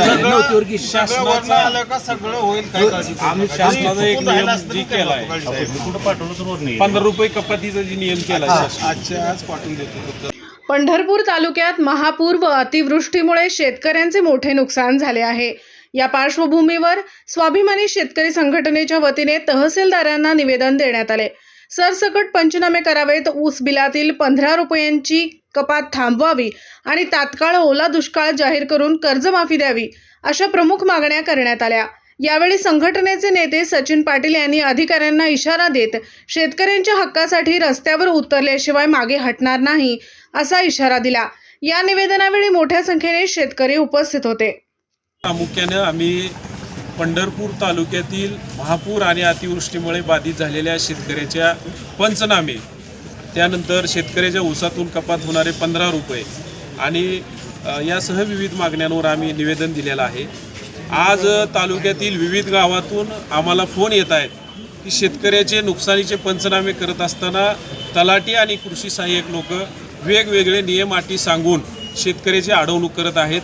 शासनाचा आलं का सगळं होईल काय काळजी करू आम्ही नका. शासनाचा एक चुकून राहिलं नियम असतं जी तर काय केलाय. काळजी साहेब. कुठं पाठवलं तर वर नाही पंधरा रुपये कपातीचा जी नियम केला हा, शासन आजच्या आज पाठवून देतो फक्त. पंढरपूर तालुक्यात महापूर व अतिवृष्टीमुळे शेतकऱ्यांचे मोठे नुकसान झाले आहे या पार्श्वभूमीवर स्वाभिमानी शेतकरी संघटनेच्या वतीने तहसीलदारांना निवेदन देण्यात आले सरसकट पंचनामे करावेत. ऊस बिलातील पंधरा रुपयांची कपात थांबवावी आणि तात्काळ ओला दुष्काळ जाहीर करून कर्जमाफी द्यावी अशा प्रमुख मागण्या करण्यात आल्या. यावेळी संघटनेचे नेते सचिन पाटील यांनी अधिकाऱ्यांना इशारा देत शेतकऱ्यांच्या हक्कासाठी रस्त्यावर उतरल्याशिवाय मागे हटणार नाही असा इशारा दिला. या निवेदनावेळी मोठ्या संख्येने शेतकरी उपस्थित होते. प्रामुख्याने आम्ही पंढरपूर तालुक्यातील महापूर आणि अतिवृष्टीमुळे बाधित झालेल्या शेतकऱ्याच्या पंचनामे. त्यानंतर शेतकऱ्याच्या ऊसातून कपात होणारे पंधरा रुपये. आणि यासह विविध मागण्यांवर आम्ही निवेदन दिलेलं आहे. आज तालुक्यातील विविध गावातून आम्हाला फोन येत आहेत की शेतकऱ्याचे नुकसानीचे पंचनामे करत असताना तलाठी आणि कृषी सहाय्यक लोक वेगवेगळे नियम अटी सांगून शेतकऱ्याची अडवणूक करत आहेत.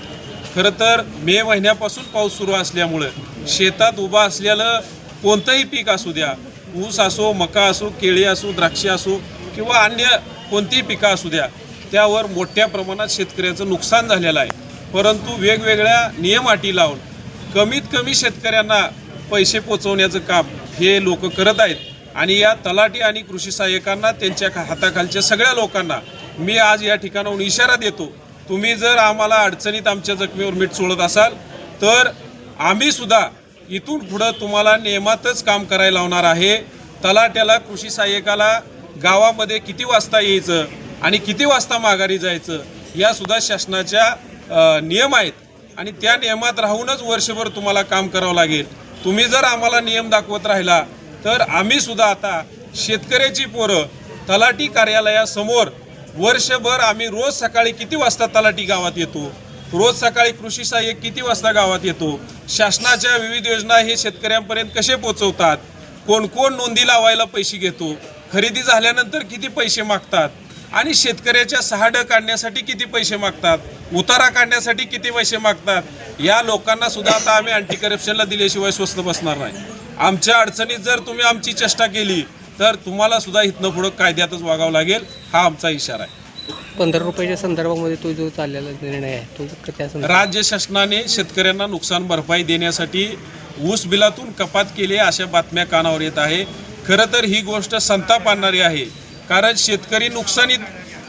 खरं तर मे महिन्यापासून पाऊस सुरू असल्यामुळं शेतात उभा असलेलं कोणतंही पीक असू द्या ऊस असो मका असो केळी असो द्राक्षे असो किंवा अन्य कोणतीही पिकं असू द्या त्यावर मोठ्या प्रमाणात शेतकऱ्याचं नुकसान झालेलं आहे. परंतु वेगवेगळ्या नियम अटी लावून कमीत कमी शेतकऱ्यांना पैसे पोचवण्याचं काम हे लोक करत आहेत आणि या तलाठी आणि कृषी सहाय्यकांना त्यांच्या हाताखालच्या सगळ्या लोकांना मी आज या ठिकाणाहून इशारा देतो तुम्ही जर आम्हाला अडचणीत आमच्या जखमीवर मीठ सोडत असाल तर आम्ही सुद्धा इथून पुढं तुम्हाला नियमातच काम करायला लावणार आहे. तलाट्याला कृषी सहाय्यकाला गावामध्ये किती वाजता यायचं आणि किती वाजता माघारी जायचं या सुद्धा शासनाच्या नियम आहेत. आणि त्या नियमात राहूनच वर्षभर तुम्हाला काम करावं लागेल. तुम्ही जर आम्हाला नियम दाखवत राहिला तर आम्ही सुद्धा आता शेतकऱ्याची पोरं तलाठी कार्यालयासमोर वर्षभर आम्ही रोज सकाळी किती वाजता तलाठी गावात येतो? रोज सकाळी कृषी सहाय्यक किती वाजता गावात येतो? शासनाच्या विविध योजना हे शेतकऱ्यांपर्यंत कसे पोचवतात? कोण कोण नोंदी लावायला पैसे घेतो? खरेदी झाल्यानंतर किती पैसे मागतात? आणि शेतकऱ्याच्या सहाड काढण्यासाठी किती पैसे मागतात? उतारा काढण्यासाठी किती पैसे मागतात? या लोकांना सुद्धा आता आम्ही अँटी करप्शनला दिल्याशिवाय स्वस्त बसणार नाही. आमच्या अडचणीत जर तुम्ही आमची चेष्टा केली तर तुम्हाला सुद्धा इथनं पुढं कायद्यातच वागावं लागेल हा आमचा इशारा आहे. पंधरा रुपयाच्या संदर्भामध्ये तो जो चाललेला निर्णय आहे तो त्या संदर्भात? राज्य शासनाने शेतकऱ्यांना नुकसान भरपाई देण्यासाठी ऊस बिलातून कपात केली आहे अशा बातम्या कानावर येत आहे. खरं तर ही गोष्ट संताप आणणारी आहे कारण शेतकरी नुकसानीत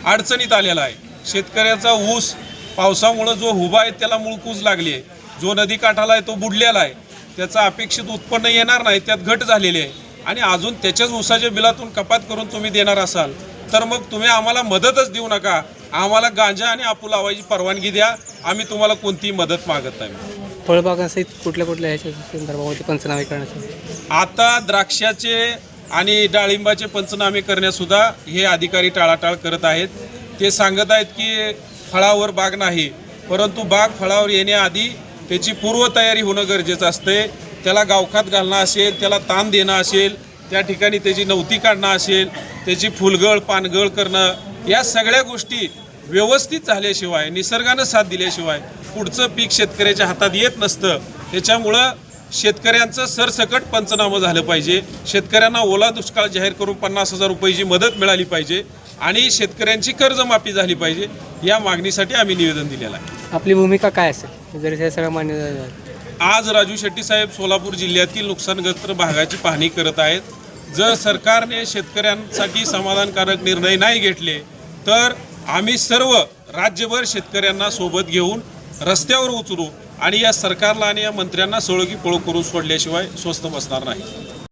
अडचणीत आलेला आहे. शेतकऱ्याचा ऊस पावसामुळं जो उभा आहे त्याला मुळकूज लागली आहे. जो नदीकाठाला आहे तो बुडलेला आहे. त्याचं अपेक्षित उत्पन्न येणार नाही त्यात घट झालेली आहे. आणि अजून त्याच्याच ऊसाच्या बिलातून कपात करून तुम्ही देणार असाल तर मग तुम्ही आम्हाला मदतच देऊ नका. आम्हाला गांजा आणि आपू लावायची परवानगी द्या. आम्ही तुम्हाला कोणतीही मदत मागत नाही. फळबागांसहित कुठल्या कुठल्या ह्याच्या संदर्भामध्ये पंचनामे करण्यासाठी आता द्राक्षाचे आणि डाळिंबाचे पंचनामे करण्यासुद्धा हे अधिकारी टाळाटाळ करत आहेत. ते सांगत आहेत की फळावर बाग नाही परंतु बाग फळावर येण्याआधी त्याची पूर्वतयारी होणं गरजेचं असते त्याला गावखात घालणं असेल त्याला ताण देणं असेल त्या ठिकाणी त्याची नवती काढणं असेल त्याची फुलगळ पानगळ करणं या सगळ्या गोष्टी व्यवस्थित झाल्याशिवाय निसर्गानं साथ दिल्याशिवाय पुढचं पीक शेतकऱ्याच्या हातात येत नसतं. त्याच्यामुळं शेतकऱ्यांचं सरसकट पंचनामं झालं पाहिजे. शेतकऱ्यांना ओला दुष्काळ जाहीर करून पन्नास हजार रुपयाची मदत मिळाली पाहिजे आणि शेतकऱ्यांची कर्जमाफी झाली पाहिजे. या मागणीसाठी आम्ही निवेदन दिलेलं आहे. आपली भूमिका काय असेल? जर सगळं मान्य झालं आज राजू शेट्टी साहेब सोलापूर जिल्ह्यातील नुकसानग्रस्त भागाची पाहणी करत आहेत. जर सरकारने शेतकऱ्यांसाठी समाधानकारक निर्णय नाही घेतले तर आम्ही सर्व राज्यभर शेतकऱ्यांना सोबत घेऊन रस्त्यावर उतरू आणि या सरकारला आणि या मंत्र्यांना सळोगी पळो करून सोडल्याशिवाय स्वस्त बसणार नाही.